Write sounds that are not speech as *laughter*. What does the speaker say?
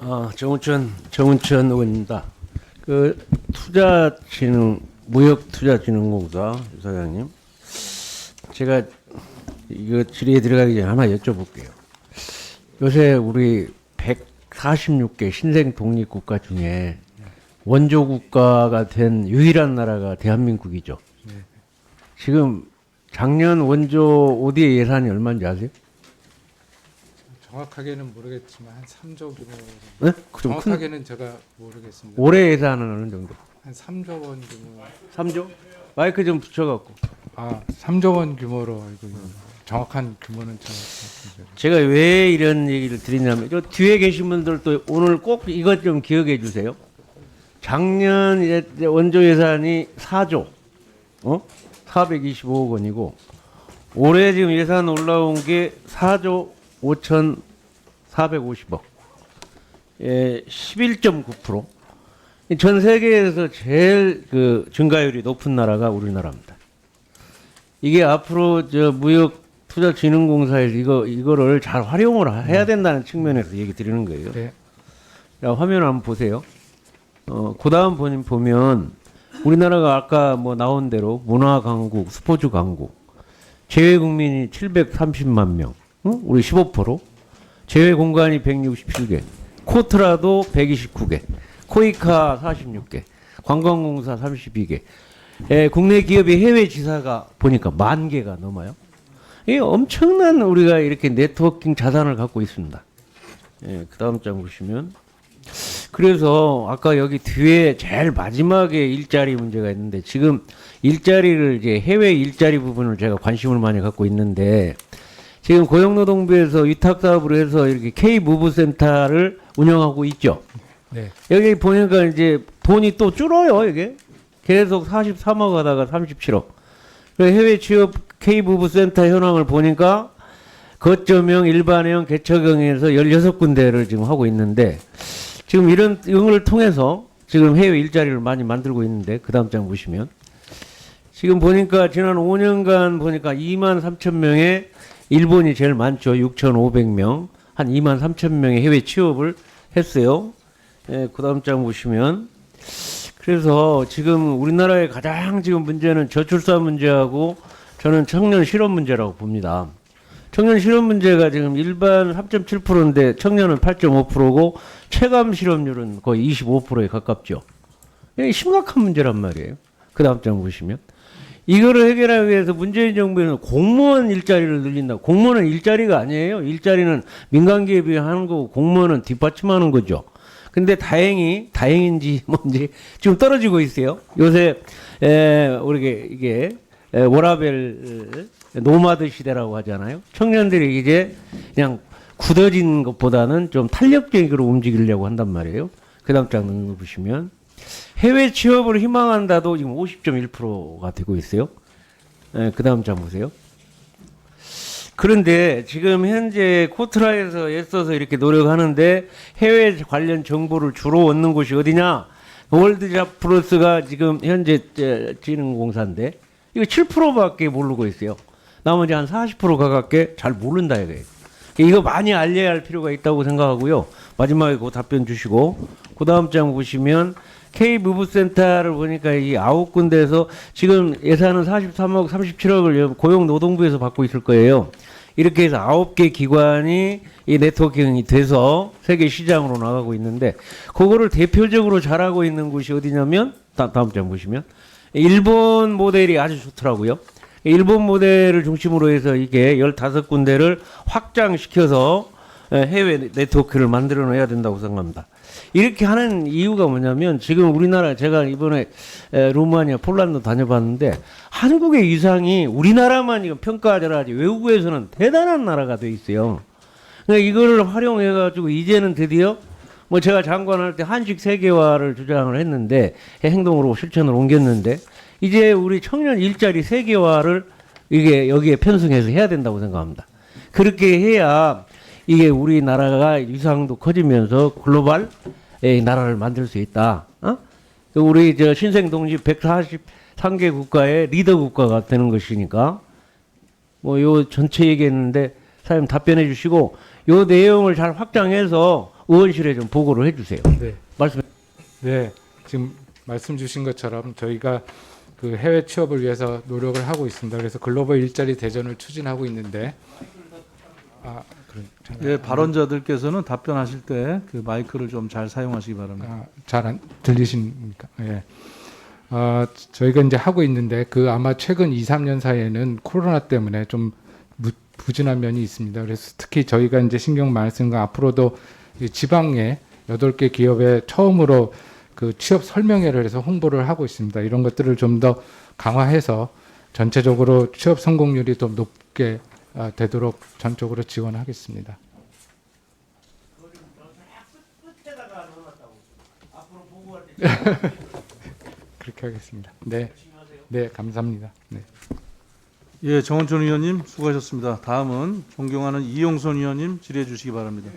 아, 정운천 정운천 의원입니다. 그 투자진흥 무역투자진흥공사 사장님, 제가 이거 질의에 들어가기 전에 하나 여쭤볼게요. 요새 우리 146개 신생 독립 국가 중에 원조 국가가 된 유일한 나라가 대한민국이죠. 지금 작년 원조 ODA 예산이 얼마인지 아세요? 정확하게는 모르겠지만 한 3조 규모. 네? 그좀 큰. 정확하게는 제가 모르겠습니다. 올해 예산은 어느 정도? 한 3조 원 규모. 3조? 마이크 좀 붙여갖고. 아, 3조 원 규모로 알고 있습니다. 정확한 규모는 잘 모르겠습니다. 제가 왜 이런 얘기를 드리냐면, 저 뒤에 계신 분들도 오늘 꼭 이것 좀 기억해 주세요. 작년 이제 원조 예산이 4조, 어? 425억 원이고, 올해 지금 예산 올라온 게 4조 5,450억. 예, 11.9%. 전 세계에서 제일 그 증가율이 높은 나라가 우리나라입니다. 이게 앞으로 저 무역 투자 진흥 공사에서 이거 이거를 잘 활용을 해야 된다는 측면에서 얘기 드리는 거예요. 네. 자, 화면 한번 보세요. 어, 그다음 보면 보면 우리나라가 아까 뭐 나온 대로 문화 강국, 스포츠 강국. 제외 국민이 730만 명. 응? 우리 15%. 제외 공간이 167개. 코트라도 129개. 코이카 46개. 관광공사 32개. 예, 국내 기업의 해외 지사가 보니까 만 개가 넘어요. 이게 엄청난 우리가 이렇게 네트워킹 자산을 갖고 있습니다. 예, 그 다음 장 보시면. 그래서 아까 여기 뒤에 제일 마지막에 일자리 문제가 있는데 지금 일자리를 이제 해외 일자리 부분을 제가 관심을 많이 갖고 있는데 지금 고용노동부에서 위탁 사업으로 해서 이렇게 K 무브 센터를 운영하고 있죠. 네. 여기 보니까 이제 돈이 또 줄어요, 이게. 계속 43억 하다가 37억. 해외 취업 K부부 센터 현황을 보니까 거점형, 일반형, 개척형에서 16군데를 지금 하고 있는데 지금 이런 응을 통해서 지금 해외 일자리를 많이 만들고 있는데 그 다음 장 보시면 지금 보니까 지난 5년간 보니까 2만 3천 명의 일본이 제일 많죠. 6,500명. 한 2만 3천 명의 해외 취업을 했어요. 예, 그 다음 장 보시면 그래서 지금 우리나라의 가장 지금 문제는 저출산 문제하고 저는 청년 실업 문제라고 봅니다. 청년 실업 문제가 지금 일반 3.7%인데 청년은 8.5%고 체감 실업률은 거의 25%에 가깝죠. 심각한 문제란 말이에요. 그 다음 장 보시면. 이거를 해결하기 위해서 문재인 정부에는 공무원 일자리를 늘린다. 공무원은 일자리가 아니에요. 일자리는 민간 기업이 하는 거고 공무원은 뒷받침하는 거죠. 근데 다행히 다행인지 뭔지 지금 떨어지고 있어요. 요새 에, 우리 이게 에, 워라벨 노마드 시대라고 하잖아요. 청년들이 이제 그냥 굳어진 것보다는 좀 탄력적으로 움직이려고 한단 말이에요. 그 다음 장 보시면 해외 취업을 희망한다도 지금 50.1%가 되고 있어요. 에, 그다음 장 보세요. 그런데 지금 현재 코트라에서 애써서 이렇게 노력하는데 해외 관련 정보를 주로 얻는 곳이 어디냐? 월드잡 플러스가 지금 현재 에, 진흥공사인데 이거 7%밖에 모르고 있어요. 나머지 한 40% 가깝게 잘 모른다 이거예요. 이거 많이 알려야 할 필요가 있다고 생각하고요. 마지막에 그 답변 주시고 그 다음 장 보시면 K 무브센터를 보니까 이 아홉 군데에서 지금 예산은 43억 37억을 고용노동부에서 받고 있을 거예요. 이렇게 해서 아홉 개 기관이 이 네트워킹이 돼서 세계 시장으로 나가고 있는데 그거를 대표적으로 잘하고 있는 곳이 어디냐면 다, 다음 장 보시면 일본 모델이 아주 좋더라고요. 일본 모델을 중심으로 해서 이게 15군데를 확장시켜서 에, 해외 네트워크를 만들어 놔야 된다고 생각합니다. 이렇게 하는 이유가 뭐냐면 지금 우리나라 제가 이번에 에, 루마니아 폴란드 다녀봤는데 한국의 위상이 우리나라만 이거 평가하더라지 외국에서는 대단한 나라가 돼 있어요. 그러니까 이거를 활용해 가지고 이제는 드디어 뭐 제가 장관할 때 한식 세계화를 주장을 했는데 행동으로 실천을 옮겼는데 이제 우리 청년 일자리 세계화를 이게 여기에 편승해서 해야 된다고 생각합니다. 그렇게 해야 이게 우리나라가 위상도 커지면서 글로벌 의 나라를 만들 수 있다. 어? 그 우리 저 신생 동지 143개 국가의 리더 국가가 되는 것이니까 뭐 요 전체 얘기했는데 사장님 답변해 주시고 요 내용을 잘 확장해서 의원실에 좀 보고를 해 주세요. 네. 말씀. 네, 지금 말씀 주신 것처럼 저희가 그 해외 취업을 위해서 노력을 하고 있습니다. 그래서 글로벌 일자리 대전을 추진하고 있는데 아, 그런 예, 발언자들께서는 답변하실 때 그 마이크를 좀 잘 사용하시기 바랍니다. 아, 잘안 들리십니까? 예. 어, 저희가 이제 하고 있는데 그 아마 최근 2, 3년 사이에는 코로나 때문에 좀 무- 부진한 면이 있습니다. 그래서 특히 저희가 이제 신경 많이 쓰는 건 앞으로도 이 지방에 8개 기업에 처음으로 그 취업 설명회를 해서 홍보를 하고 있습니다. 이런 것들을 좀 더 강화해서 전체적으로 취업 성공률이 더 높게 아, 되도록 전적으로 지원하겠습니다. *laughs* 그렇게 하겠습니다. 네, 네 감사합니다. 네. 예, 정원준 의원님 수고하셨습니다. 다음은 존경하는 이용선 의원님 질의해 주시기 바랍니다.